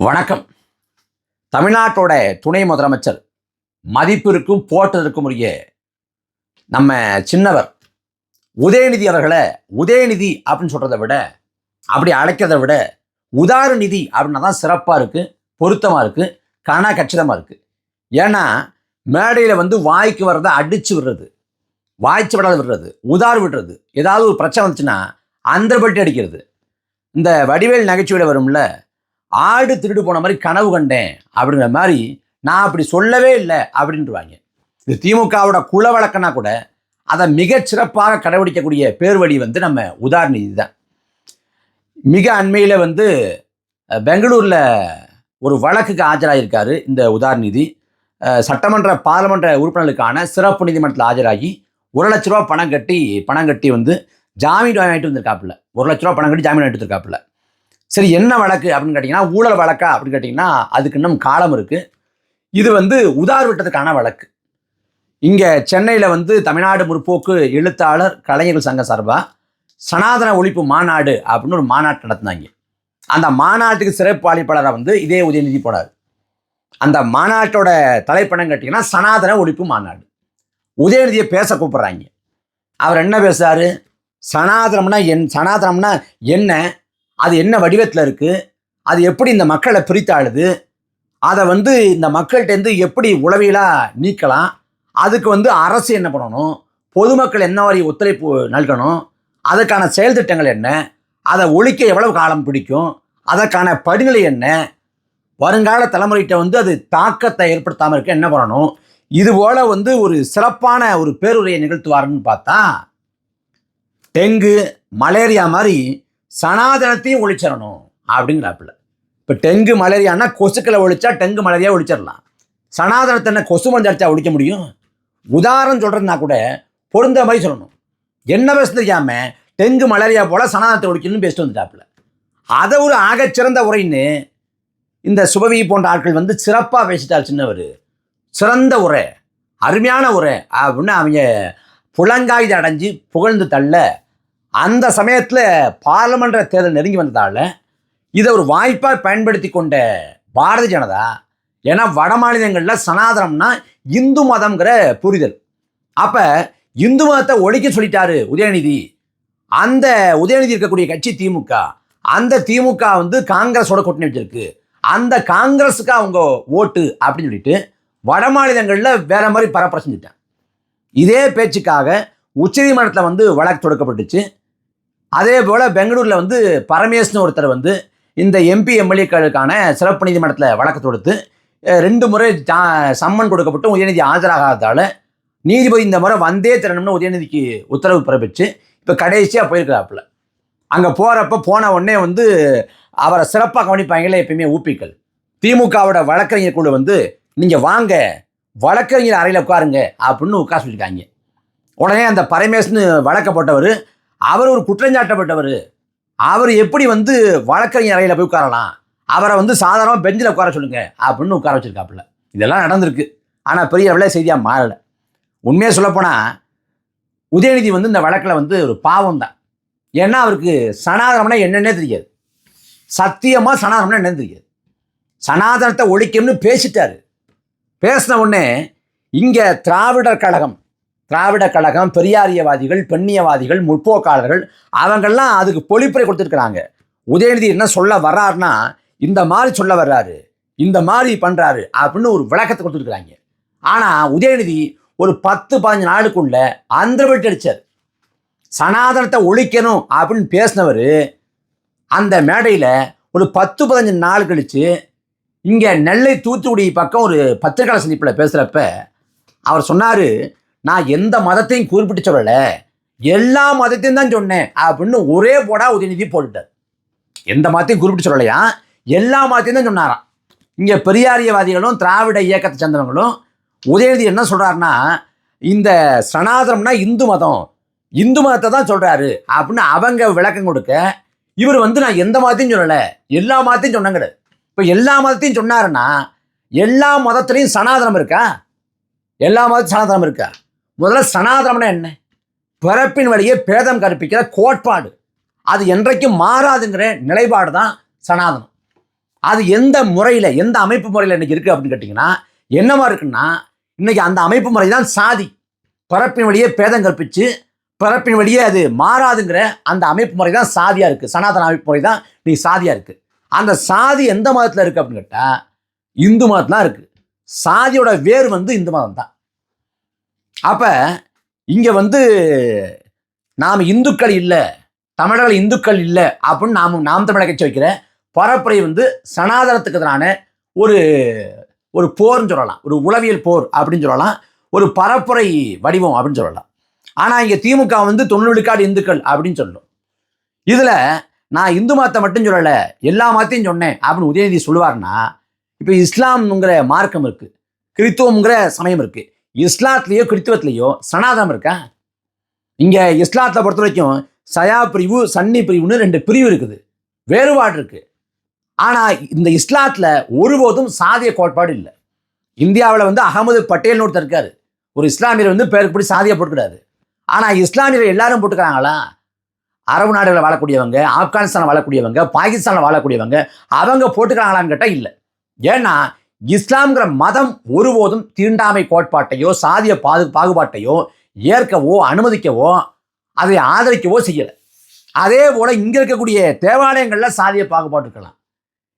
வணக்கம். தமிழ்நாட்டோட துணை முதலமைச்சர் மதிப்பிற்கும் போட்டதற்கும் உரிய நம்ம சின்னவர் உதயநிதி அவர்களை உதயநிதி அப்படின்னு சொல்கிறத விட அப்படி அழைக்கிறத விட உதாரநிதி அப்படின்னா தான் சிறப்பாக இருக்குது பொருத்தமாக இருக்குது கன கச்சிதமாக இருக்குது ஏன்னா மேடையில் வந்து வாய்க்கு வர்றதை அடித்து விடுறது வாய்ச்சி விடாத விடுறது உதார் விடுறது. ஏதாவது ஒரு பிரச்சனை வந்துச்சுன்னா அந்த பட்டி அடிக்கிறது. இந்த வடிவேல் நகைச்சுவையில் வரும்ல ஆடு திருடு போன மாதிரி கனவு கண்டேன் அப்படிங்கிற மாதிரி நான் அப்படி சொல்லவே இல்லை அப்படின்றவாங்க. இது திமுகவோட குல வழக்கனா கூட அதை மிகச் சிறப்பாக கடைபிடிக்கக்கூடிய பேர் வழி வந்து நம்ம உதாரணி தான் மிக அண்மையில் வந்து பெங்களூரில் ஒரு வழக்குக்கு ஆஜராகியிருக்காரு இந்த உதாரநிதி சட்டமன்ற பாராளுமன்ற உறுப்பினர்களுக்கான சிறப்பு நீதிமன்றத்தில் ஆஜராகி ஒரு லட்ச ரூபா பணம் கட்டி பணம் கட்டி வந்து ஜாமீன் வாங்கிட்டு வந்திருக்காப்புல. ஒரு லட்ச ரூபா பணம் கட்டி ஜாமீன் வாங்கிட்டு வந்திருக்காப்புல. சரி என்ன வழக்கு அப்படின்னு கேட்டிங்கன்னா ஊழல் வழக்கா அப்படின்னு கேட்டிங்கன்னா அதுக்கு இன்னும் காலம் இருக்குது இது வந்து உதார் விட்டதுக்கான வழக்கு. இங்கே சென்னையில் வந்து தமிழ்நாடு முற்போக்கு எழுத்தாளர் கலைஞர்கள் சங்க சார்பாக சனாதன ஒழிப்பு மாநாடு அப்படின்னு ஒரு மாநாட்டு நடத்தினாங்க. அந்த மாநாட்டுக்கு சிறப்பு அளிப்பாளராக வந்து இதே உதயநிதி போனார். அந்த மாநாட்டோட தலைப்பணம் கேட்டிங்கன்னா சனாதன ஒழிப்பு மாநாடு. உதயநிதியை பேச கூப்பிட்றாங்க. அவர் என்ன பேசுறாரு? சனாதனம்னா என் சனாதனம்னா என்ன? அது என்ன வடிவத்தில் இருக்குது அது எப்படி இந்த மக்களை பிரித்தாளுது? அதை வந்து இந்த மக்கள்கிட்டேருந்து எப்படி உளவியலாக நீக்கலாம்? அதுக்கு வந்து அரசு என்ன பண்ணணும்? பொதுமக்கள் என்ன மாதிரி ஒத்துழைப்பு நல்கணும்? அதுக்கான செயல் திட்டங்கள் என்ன? அதை ஒழிக்க எவ்வளவு காலம் பிடிக்கும்? அதற்கான படிநிலை என்ன? வருங்கால தலைமுறைகிட்ட வந்து அது தாக்கத்தை ஏற்படுத்தாமல் இருக்க என்ன பண்ணணும்? இதுபோல் வந்து ஒரு சிறப்பான ஒரு பேருரையை நிகழ்த்துவாருன்னு பார்த்தா டெங்கு மலேரியா மாதிரி சனாதனத்தையும் ஒழிச்சிடணும் அப்படிங்கிறாப்புல. இப்போ டெங்கு மலேரியானா கொசுக்களை ஒழிச்சா டெங்கு மலேரியா ஒழிச்சிடலாம். சனாதனத்தை என்ன கொசு மருந்து அடித்தா ஒழிக்க முடியும்? உதாரணம் சொல்கிறதுனா கூட பொருந்த மாதிரி சொல்லணும். என்ன பேச தெரியாமல் டெங்கு மலேரியா போல் சனாதனத்தை ஒழிக்கணும்னு பேசிட்டு வந்துட்டாப்புல. அதை ஒரு ஆகச்சிறந்த உரைன்னு இந்த சுபவி போன்ற ஆட்கள் வந்து சிறப்பாக பேசிட்டார் சின்னவர். சிறந்த உரை அருமையான உரை. அப்படின்னு அவங்க புலங்காயுத அடைஞ்சு புகழ்ந்து தள்ள அந்த சமயத்தில் பாராளுமன்ற தேர்தல் நெருங்கி வந்ததால் இதை ஒரு வாய்ப்பாக பயன்படுத்தி கொண்ட பாரதிய ஜனதா ஏன்னா வட மாநிலங்களில் சனாதனம்னா இந்து மதம்ங்கிற புரிதல். அப்போ இந்து மதத்தை ஒழிக்க சொல்லிட்டாரு உதயநிதி. அந்த உதயநிதி இருக்கக்கூடிய கட்சி திமுக. அந்த திமுக வந்து காங்கிரஸோட கூட்டணி வச்சிருக்கு. அந்த காங்கிரஸுக்கு அவங்க ஓட்டு அப்படின்னு சொல்லிட்டு வட மாநிலங்களில் வேற மாதிரி பரப்புரை செஞ்சுட்டேன் இதே பேச்சுக்காக உச்சநீதிமன்றத்தில் வந்து வழக்கு தொடுக்கப்பட்டுச்சு. அதே போல் பெங்களூரில் வந்து பரமேஸ்னு ஒருத்தர் வந்து இந்த எம்பி எம்எல்ஏக்களுக்கான சிறப்பு நீதிமன்றத்தில் வழக்கு தொடுத்து ரெண்டு முறை ஜா சம்மன் கொடுக்கப்பட்டு உதயநிதி ஆஜராகாததால் நீதிபதி இந்த முறை வந்தே தரணும்னு உதயநிதிக்கு உத்தரவு பிறப்பிச்சு இப்போ கடைசியாக போயிருக்கிறாப்புல. அங்கே போகிறப்ப போன உடனே வந்து அவரை சிறப்பாக கவனிப்பாங்களே எப்பயுமே ஊப்பிக்கள் திமுகவோட வழக்கறிஞர் குழு வந்து நீங்கள் வாங்க வழக்கறிஞர் அறையில் உட்காருங்க அப்படின்னு உட்கார சொல்லியிருக்காங்க. உடனே அந்த பரமேஷ்னு வழக்கப்பட்டவர் அவர் ஒரு குற்றஞ்சாட்டப்பட்டவர். அவர் எப்படி வந்து வழக்கறிஞர் அறையில் போய் உட்காரலாம்? அவரை வந்து சாதாரணமாக பெஞ்சில் உட்கார சொல்லுங்க அப்படின்னு உட்கார வச்சிருக்காப்புல. இதெல்லாம் நடந்திருக்கு. ஆனால் பெரிய அளவில் செய்தியாக மாறலை. உண்மையாக சொல்லப்போனால் உதயநிதி வந்து இந்த வழக்கில் வந்து ஒரு பாவம் தான் ஏன்னா அவருக்கு சனாதனம்னா என்னன்னே தெரியாது. சத்தியமாக சனாதனம்னா என்னன்னு தெரியாது. சனாதனத்தை ஒழிக்கணும்னு பேசிட்டாரு. பேசின உடனே இங்கே திராவிடர் கழகம் திராவிட கழகம் பெரியாரியவாதிகள் பெண்ணியவாதிகள் முற்போக்காளர்கள் அவங்கெல்லாம் அதுக்கு பொழிப்புரை கொடுத்துருக்குறாங்க. உதயநிதி என்ன சொல்ல வர்றாருன்னா இந்த மாதிரி சொல்ல வர்றாரு இந்த மாதிரி பண்ணுறாரு அப்படின்னு ஒரு விளக்கத்தை கொடுத்துருக்குறாங்க. ஆனால் உதயநிதி ஒரு பத்து பதினஞ்சு நாளுக்குள்ள அந்த விட்டு அடித்தார் சனாதனத்தை ஒழிக்கணும் அப்படின்னு பேசினவர் அந்த மேடையில் ஒரு பத்து பதினஞ்சு நாள் கழித்து இங்கே நெல்லை தூத்துக்குடி பக்கம் ஒரு பத்திரிகை சந்திப்பில் பேசுகிறப்ப அவர் சொன்னார் நான் எந்த மதத்தையும் குறிப்பிட்டு சொல்லலை. எல்லா மதத்தையும் தான் சொன்னேன். அப்படின்னு ஒரே போடா உதயநிதி போட்டுட்டார். எந்த மதத்தையும் குறிப்பிட்டு சொல்லலையா? எல்லா மதத்தையும் தான் சொன்னாராம். இங்கே பெரியாரியவாதிகளும் திராவிட இயக்கத்தை சேர்ந்தவங்களும் உதயநிதி என்ன சொல்கிறாருன்னா இந்த சனாதனம்னா இந்து மதம். இந்து மதத்தை தான் சொல்கிறாரு அப்படின்னு அவங்க விளக்கம் கொடுக்க இவர் வந்து நான் எந்த மதத்தையும் சொல்லலை. எல்லா மதத்தையும் சொன்னங்கடு இப்போ எல்லா மதத்தையும் சொன்னாருன்னா எல்லா மதத்துலேயும் சனாதனம் இருக்கா? எல்லா மதத்தையும் சனாதனம் இருக்கா? முதல்ல சனாதனம்னா என்ன? பிறப்பின் வழியே பேதம் கற்பிக்கிற கோட்பாடு. அது என்றைக்கும் மாறாதுங்கிற நிலைப்பாடு தான் சனாதனம். அது எந்த முறையில் எந்த அமைப்பு முறையில் இன்னைக்கு இருக்குது அப்படின்னு கேட்டிங்கன்னா என்னவா இருக்குன்னா இன்றைக்கி அந்த அமைப்பு முறை தான் சாதி. பிறப்பின் வழியே பேதம் கற்பித்து பிறப்பின் வழியே அது மாறாதுங்கிற அந்த அமைப்பு முறை தான் சாதியாக இருக்குது சனாதன அமைப்பு முறை தான் நீ சாதியாக இருக்குது அந்த சாதி எந்த மதத்தில் இருக்குது அப்படின்னு கேட்டால் இந்து மதத்தில் இருக்குது சாதியோட வேர் வந்து இந்து மதம் தான். அப்போ இங்கே வந்து நாம் இந்துக்கள் இல்லை தமிழர்கள் இந்துக்கள் இல்லை அப்படின்னு நாம் நாம் தமிழக கட்சி வைக்கிற பரப்புரை வந்து சனாதனத்துக்கு எதிரான ஒரு ஒரு போர்னு சொல்லலாம். ஒரு உளவியல் போர் அப்படின்னு சொல்லலாம். ஒரு பரப்புரை வடிவம் அப்படின்னு சொல்லலாம். ஆனால் இங்கே திமுக வந்து தொண்ணூறு விழுக்காடு இந்துக்கள் அப்படின்னு சொல்லும் இதில் நான் இந்து மதத்தை மட்டும் சொல்லலை எல்லா மதத்தையும் சொன்னேன் அப்படின்னு உதயநிதி சொல்லுவார்னா இப்போ இஸ்லாம்ங்கிற மார்க்கம் இருக்குது கிறித்துவம்ங்கிற சமயம் இருக்குது இஸ்லாத்துலேயோ கிறித்துவத்திலேயோ சனாதனம் இருக்கா? இங்கே இஸ்லாத்தை பொறுத்த வரைக்கும் சயா பிரிவு சன்னி பிரிவுன்னு ரெண்டு பிரிவு இருக்குது. வேறுபாடு இருக்குது ஆனால் இந்த இஸ்லாத்தில் ஒருபோதும் சாதிய கோட்பாடு இல்லை. இந்தியாவில் வந்து அகமது பட்டேல்னு ஒருத்தர் இருக்காரு. ஒரு இஸ்லாமியர் வந்து பேருக்குப்படி சாதியை போட்டுக்கிறாரு. ஆனால் இஸ்லாமியர் எல்லாரும் போட்டுக்கிறாங்களா? அரபு நாடுகளில் வாழக்கூடியவங்க ஆப்கானிஸ்தானில் வாழக்கூடியவங்க பாகிஸ்தானில் வாழக்கூடியவங்க அவங்க போட்டுக்கிறாங்களான்னு கேட்டால் இல்லை. ஏன்னா இஸ்லாம்ங்கிற மதம் ஒருபோதும் தீண்டாமை கோட்பாட்டையோ சாதிய பாது பாகுபாட்டையோ ஏற்கவோ அனுமதிக்கவோ அதை ஆதரிக்கவோ செய்யலை. அதே போல் இங்கே இருக்கக்கூடிய தேவாலயங்களில் சாதிய பாகுபாடு இருக்கலாம்.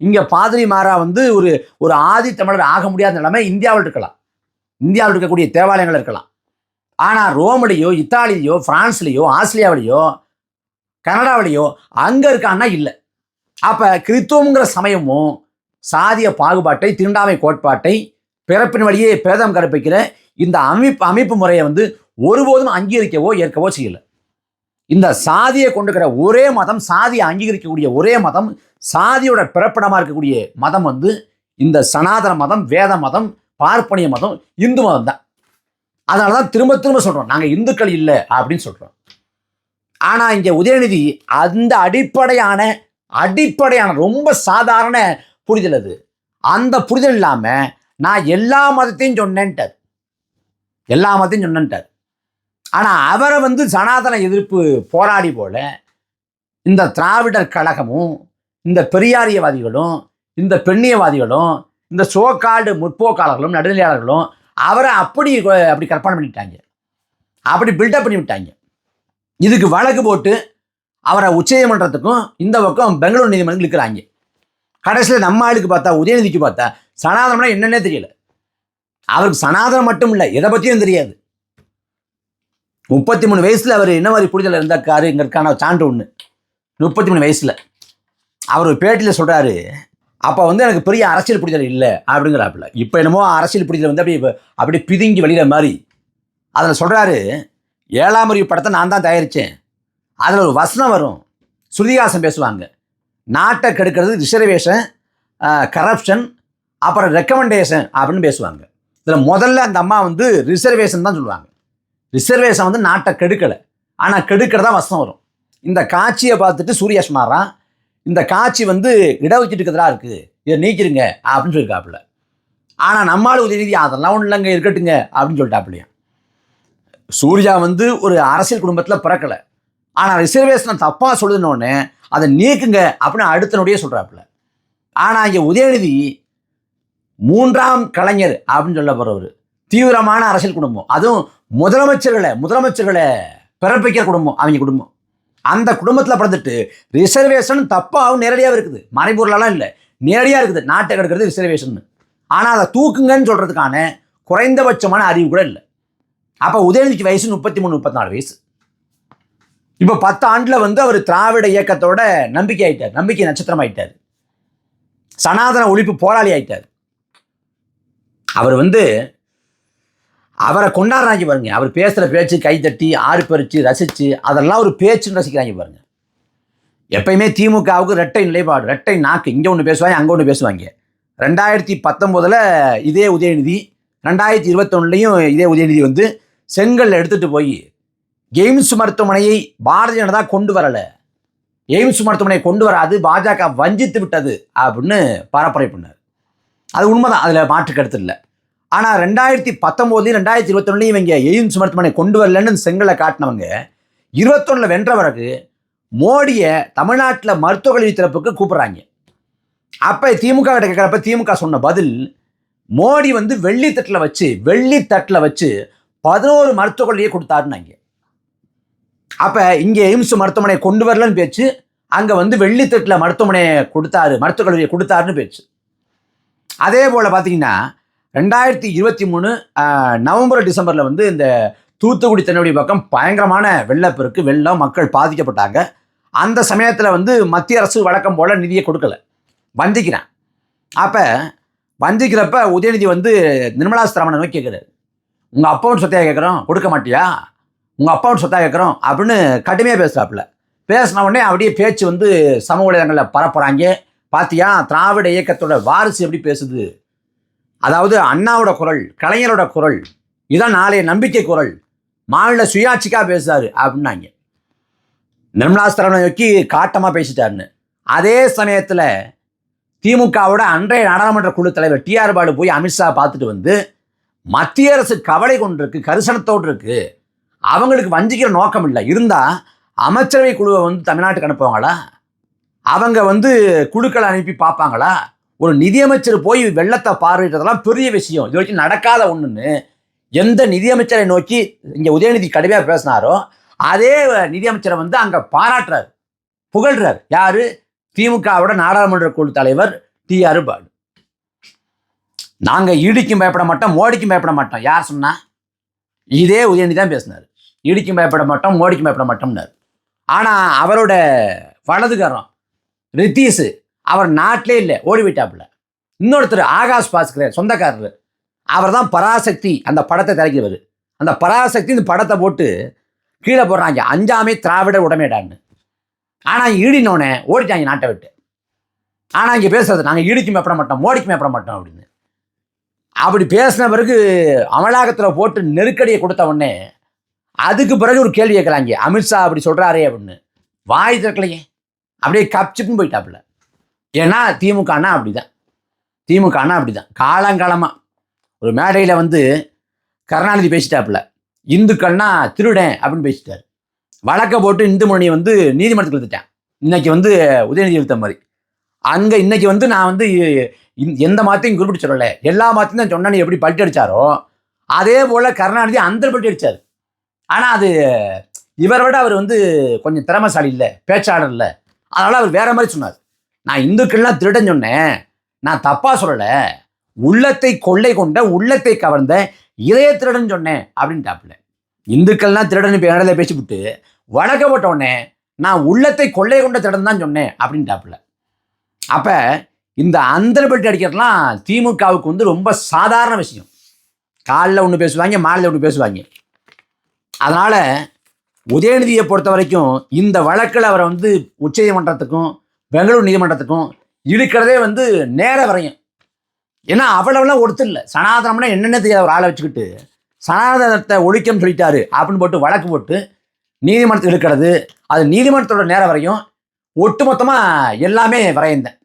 இங்கே பாதிரி மாறா வந்து ஒரு ஒரு ஆதி தமிழர் ஆக முடியாத நிலைமை இந்தியாவில் இருக்கலாம். இந்தியாவில் இருக்கக்கூடிய தேவாலயங்கள் இருக்கலாம். ஆனால் ரோம்லேயோ இத்தாலியிலையோ ஃப்ரான்ஸ்லேயோ ஆஸ்திரேலியாவிலேயோ கனடாவிலேயோ அங்கே இருக்கான்னா இல்லை. அப்போ கிறித்துவங்கிற சமயமும் சாதிய பாகுபாட்டை தீண்டாமை கோட்பாட்டை பிறப்பின் வழியே பேதம் கற்பிக்கிற இந்த அமைப்பு அமைப்பு முறையை வந்து ஒருபோதும் அங்கீகரிக்கவோ ஏற்கவோ செய்யலை. இந்த சாதியை கொண்டுக்கிற ஒரே மதம் சாதியை அங்கீகரிக்கக்கூடிய ஒரே மதம் சாதியோட பிறப்பிடமாக இருக்கக்கூடிய மதம் வந்து இந்த சனாதன மதம் வேத மதம் பார்ப்பனிய மதம் இந்து மதம் தான். அதனால தான் திரும்ப திரும்ப சொல்கிறோம் நாங்கள் இந்துக்கள் இல்லை அப்படின்னு சொல்கிறோம் ஆனால் இங்கே உதயநிதி அந்த அடிப்படையான அடிப்படையான ரொம்ப சாதாரண புரிதல் அது. அந்த புரிதல் இல்லாமல் நான் எல்லா மதத்தையும் சொன்னேன்ட்டார். எல்லா மதத்தையும் சொன்னேன்ட்டார். ஆனால் அவரை வந்து சனாதன எதிர்ப்பு போராடி போல இந்த திராவிடர் கழகமும் இந்த பெரியாரியவாதிகளும் இந்த பெண்ணியவாதிகளும் இந்த சோக்காடு முற்போக்காளர்களும் நடுநிலையாளர்களும் அவரை அப்படி அப்படி கற்பனை பண்ணிட்டாங்க. அப்படி பில்டப் பண்ணி விட்டாங்க. இதுக்கு வழக்கு போட்டு அவரை உச்சநீதிமன்றத்துக்கும் இந்த பக்கம் பெங்களூர் நீதிமன்றம் இழுக்கிறாங்க. கடைசியில் நம்ம ஆளுக்கு பார்த்தா உதயநிதிக்கு பார்த்தா சனாதனம்னா என்னன்னே தெரியல. அவருக்கு சனாதனம் மட்டும் இல்லை எதை பற்றியும் தெரியாது. முப்பத்தி மூணு வயசில் அவர் என்ன மாதிரி புரிதல் இருந்தாக்காருங்கிறதுக்கான சான்று ஒன்று முப்பத்தி மூணு வயசில். அவர் ஒரு பேட்டியில் சொல்கிறாரு அப்போ வந்து எனக்கு பெரிய அரசியல் புரிதல் இல்லை அப்படிங்கிறாப்புல. இப்போ என்னமோ அரசியல் புரிதல் வந்து அப்படியே அப்படி பிதுங்கி வெளியிற மாதிரி. அதில் சொல்கிறாரு ஏழாம் அறிவு படத்தை நான் தான் தயாரித்தேன் அதில் ஒரு வசனம் வரும். ஸ்ருதிகாசம் பேசுவாங்க. நாட்டை கெடுக்கிறது ரிசர்வேஷன் கரப்ஷன் அப்புறம் ரெக்கமெண்டேஷன் அப்படின்னு பேசுவாங்க. இதில் முதல்ல அந்த அம்மா வந்து ரிசர்வேஷன் தான் சொல்லுவாங்க. ரிசர்வேஷன் வந்து நாட்டை கெடுக்கலை. ஆனால் கெடுக்கிறதா வசம் வரும். இந்த காட்சியை பார்த்துட்டு சூர்யா சொன்னாராம் இந்த காட்சி வந்து இடஒதுக்கீட்டுக்கு எதிராக இருக்குது இதை நீக்கிருங்க அப்படின்னு சொல்லியிருக்காப்புல. ஆனால் நம்மளால் உதயநிதி அதெல்லாம் ஒன்றும் இல்லைங்க இருக்கட்டுங்க அப்படின்னு சொல்லிட்டாப்புலையா. சூர்யா வந்து ஒரு அரசியல் குடும்பத்தில் பிறக்கலை. ஆனால் ரிசர்வேஷனை தப்பாக சொல்லுதுன்னொடனே அதை நீக்குங்க அப்படின்னு அடுத்தனுடைய சொல்கிறாப்புல ஆனால் இங்கே உதயநிதி மூன்றாம் கலைஞர் அப்படின்னு சொல்ல போகிறவர் தீவிரமான அரசியல் குடும்பம். அதுவும் முதலமைச்சர்களை முதலமைச்சர்களை பிறப்பிக்கிற குடும்பம் அவங்க குடும்பம். அந்த குடும்பத்தில் பிறந்துட்டு ரிசர்வேஷன் தப்பாகவும் நேரடியாக இருக்குது. மறைபொருளெல்லாம் இல்லை. நேரடியாக இருக்குது. நாட்டை கெடுக்கிறது ரிசர்வேஷன் ஆனால் அதை தூக்குங்கன்னு சொல்கிறதுக்கான குறைந்தபட்சமான அறிவு கூட இல்லை. அப்போ உதயநிதிக்கு வயசு முப்பத்தி மூணு முப்பத்தி நாலு வயசு. இப்போ பத்து ஆண்டில் வந்து அவர் திராவிட இயக்கத்தோட நம்பிக்கை ஆயிட்டார் நம்பிக்கை நட்சத்திரம் ஆயிட்டார் சனாதன ஒழிப்பு போராளி ஆயிட்டார். அவர் வந்து அவரை கொண்டாடுறாங்க பாருங்க. அவர் பேசுகிற பேச்சு கைத்தட்டி ஆறு பறித்து ரசித்து அதெல்லாம் ஒரு பேச்சுன்னு ரசிக்கிறாங்க பாருங்க. எப்பயுமே திமுகவுக்கு ரெட்டை நிலைப்பாடு ரெட்டை நாக்கு. இங்கே ஒன்று பேசுவாங்க அங்கே ஒன்று பேசுவாங்க. ரெண்டாயிரத்தி பத்தொம்போதில் இதே உதயநிதி ரெண்டாயிரத்தி இருபத்தொன்னுலையும் இதே உதயநிதி வந்து செங்கல் எடுத்துகிட்டு போய் எய்ம்ஸ் மருத்துவமனையை பாரதிய ஜனதா கொண்டு வரலை. எய்ம்ஸ் மருத்துவமனையை கொண்டு வராது பாஜக வஞ்சித்து விட்டது அப்படின்னு பரப்புரை பண்ணார். அது உண்மைதான் அதில் மாற்று கருத்து இல்லை. ஆனால் ரெண்டாயிரத்தி பத்தொம்போது ரெண்டாயிரத்தி இருபத்தொன்னுலையும் இவங்க எய்ம்ஸ் மருத்துவமனை கொண்டு வரலன்னு செங்கலை காட்டினவங்க இருபத்தொன்னில் வென்ற பிறகு மோடியை தமிழ்நாட்டில் மருத்துவ கல்வி திறப்புக்கு கூப்பிட்றாங்க. அப்போ திமுக கிட்ட கேட்குறப்ப திமுக சொன்ன பதில் மோடி வந்து வெள்ளி தட்டில் வச்சு வெள்ளி தட்டில் வச்சு பதினோரு மருத்துவக் கல்வியை கொடுத்தாருன்னாங்க. அப்போ இங்கே எய்ம்ஸ் மருத்துவமனை கொண்டு வரலன்னு பேச்சு அங்கே வந்து வெள்ளித்தட்டில் மருத்துவமனையை கொடுத்தாரு மருத்துவக் கல்லூரியை கொடுத்தாருன்னு பேச்சு. அதே போல் பார்த்தீங்கன்னா ரெண்டாயிரத்தி இருபத்தி மூணு நவம்பர் டிசம்பரில் வந்து இந்த தூத்துக்குடி தென்னுடைய பக்கம் பயங்கரமான வெள்ளப்பெருக்கு வெள்ளம் மக்கள் பாதிக்கப்பட்டாங்க. அந்த சமயத்தில் வந்து மத்திய அரசு வழக்கம் போல் நிதியை கொடுக்கல. வந்திக்கிறேன். அப்போ வந்திக்கிறப்ப உதயநிதி வந்து நிர்மலா சீதாராமனை நோக்கி கேட்குறாரு உங்கள் அப்பாவும் சொத்தையாக கேட்குறோம் கொடுக்க மாட்டியா? உங்கள் அப்பாவும் சொத்தாக கேட்குறோம் அப்படின்னு கடுமையாக பேசுகிறாப்புல பேசின உடனே அப்படியே பேச்சு வந்து சமூக ஊடகங்களில் பரப்புகிறாங்க பார்த்தியா திராவிட இயக்கத்தோட வாரிசு எப்படி பேசுது? அதாவது அண்ணாவோட குரல் கலைஞரோட குரல் இதான் நாளைய நம்பிக்கை குரல். மாநில சுயாட்சிக்காக பேசுறாரு அப்படின்னாங்க. நிர்மலா சீதாராமனை நோக்கி காட்டமாக பேசிட்டாருன்னு. அதே சமயத்தில் திமுகவோட அன்றைய நாடாளுமன்ற குழு தலைவர் டிஆர் பாலு போய் அமித்ஷா பார்த்துட்டு வந்து மத்திய அரசு கவலை கொண்டிருக்கு கரிசனத்தோடு இருக்குது அவங்களுக்கு வஞ்சிக்கிற நோக்கம் இல்லை. இருந்தால் அமைச்சரவை குழுவை வந்து தமிழ்நாட்டுக்கு அனுப்புவாங்களா? அவங்க வந்து குழுக்களை அனுப்பி பார்ப்பாங்களா? ஒரு நிதியமைச்சர் போய் வெள்ளத்தை பார்வையிட்டதெல்லாம் பெரிய விஷயம். இது வரைக்கும் நடக்காத ஒன்றுன்னு எந்த நிதியமைச்சரை நோக்கி இங்கே உதயநிதி கடுமையாக பேசினாரோ அதே நிதியமைச்சரை வந்து அங்கே பாராட்டுறாரு. புகழ்றார். யார்? திமுகவோட நாடாளுமன்ற குழு தலைவர் டி ஆர் பாடு நாங்கள் ஈடிக்கும் பயப்பட மாட்டோம் மோடிக்கும் பயப்பட மாட்டோம். யார் சொன்னா? இதே உதயநிதி தான் பேசினார். இடிக்கும் பயப்பட மாட்டோம் மோடிக்கும் பயப்பட மாட்டோம்னார். ஆனால் அவரோட வலதுகாரம் ரித்தீஸு அவர் நாட்டிலே இல்லை ஓடி விட்டாப்புல இன்னொருத்தர் ஆகாஷ் பாஸ்கர் சொந்தக்காரர். அவர் தான் பராசக்தி அந்த படத்தை திறக்கிறவர். அந்த பராசக்தி இந்த படத்தை போட்டு கீழே போடுறாங்க அஞ்சாமே திராவிட உடமேடான்னு. ஆனால் ஈடினோடனே ஓடிட்டாங்க நாட்டை விட்டு. ஆனால் இங்கே பேசுறது நாங்கள் ஈடிக்கு மேப்பட மாட்டோம் மோடிக்கு மேப்பட மாட்டோம் அப்படின்னு. அப்படி பேசின பிறகு அமலாக்கத்தில் போட்டு நெருக்கடியை கொடுத்த உடனே அதுக்கு பிறகு ஒரு கேள்வி கேட்கலாங்க. அமித்ஷா அப்படி சொல்கிறாரே அப்படின்னு. வாய் திறக்கலையே. அப்படியே கப்சிப்புன்னு போயிட்டாப்புல. ஏன்னா திமுகனா அப்படிதான். திமுகனா அப்படிதான். காலங்காலமாக ஒரு மேடையில் வந்து கருணாநிதி பேசிட்டாப்புல. இந்துக்கள்னா திருடன் அப்படின்னு பேசிட்டார். வழக்கை போட்டு இந்து மொழியை வந்து நீதிமன்றத்துக்கு இழுத்துட்டேன். இன்னைக்கு வந்து உதயநிதி எழுத்த மாதிரி. அங்கே இன்னைக்கு வந்து நான் வந்து எந்த மாத்தையும் குறிப்பிட்டு சொல்லலை. எல்லா மாத்தையும் தான் சொன்னா எப்படி பல்ட்டி அடித்தாரோ அதே போல் கருணாநிதி அந்த பல்ட்டி அடிச்சார். ஆனால் அது இவரை விட அவர் வந்து கொஞ்சம் திறமைசாலி இல்லை பேச்சாளர் இல்லை. அதனால் அவர் வேற மாதிரி சொன்னார். நான் இந்துக்கள்லாம் திருடன் சொன்னேன். நான் தப்பாக சொல்லலை. உள்ளத்தை கொள்ளை கொண்ட உள்ளத்தை கவர்ந்த இதய திருடன் சொன்னேன் அப்படின்ட்டாப்புல. இந்துக்கள்லாம் திருடன் இப்போ இடத்துல பேசிவிட்டு வழக்க போட்ட உடனே நான் உள்ளத்தை கொள்ளை கொண்ட திருடன் தான் சொன்னேன் அப்படின்ட்டாப்புல. அப்போ இந்த அந்தரப்பட்டு அடிக்கிறதுலாம் திமுகவுக்கு வந்து ரொம்ப சாதாரண விஷயம். காலைல ஒன்று பேசுவாங்க மாலையில் ஒன்று பேசுவாங்க. அதனால் உதயநிதியை பொறுத்த வரைக்கும் இந்த வழக்கில் அவரை வந்து உச்சநீதிமன்றத்துக்கும் பெங்களூர் நீதிமன்றத்துக்கும் இழுக்கிறதே வந்து நேர வரையும். ஏன்னா அவ்வளவுலாம் ஒருத்தர் இல்லை. சனாதனம்னா என்னென்ன தெரியாத ஒரு ஆளை வச்சுக்கிட்டு சனாதனத்தை ஒழிக்கம் சொல்லிட்டாரு அப்படின்னு போட்டு வழக்கு போட்டு நீதிமன்றத்தில் இழுக்கிறது அது நீதிமன்றத்தோட நேரம் வரையும். ஒட்டுமொத்தமாக எல்லாமே வரையந்தேன்